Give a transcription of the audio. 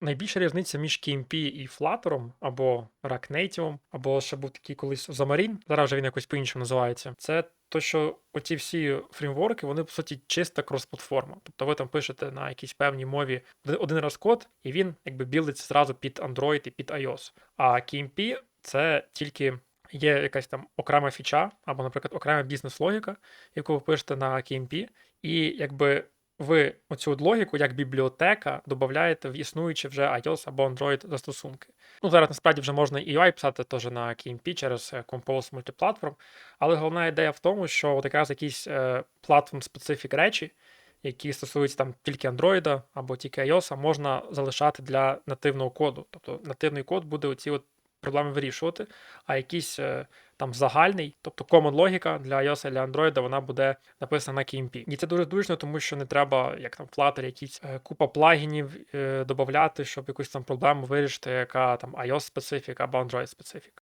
Найбільша різниця між KMP і Flutter, або React Native, або ще був такий колись Xamarin, зараз вже він якось по-іншому називається. Це то, що оці всі фреймворки, вони по суті чиста крос-платформа. Тобто ви там пишете на якійсь певній мові один- раз код, і він якби білиться зразу під Android і під iOS. А KMP це тільки є якась там окрема фіча, або, наприклад, окрема бізнес-логіка, яку ви пишете на KMP, і якби ви оцю логіку як бібліотека додаєте в існуючі вже iOS або Android застосунки. Ну, зараз насправді вже можна і UI писати теж на KMP через е, Compose Multiplatform, але головна ідея в тому, що от якраз якісь е, платформ-специфік речі, які стосуються там тільки Android або тільки iOS, можна залишати для нативного коду. Тобто нативний код буде оці от проблеми вирішувати, а якийсь е, там загальний, тобто common логіка для iOS і для Android, вона буде написана на KMP. І це дуже зручно, тому що не треба, як там Flutter, якісь е, купа плагінів е, додати, щоб якусь там проблему вирішити, яка там iOS специфік або Android специфік.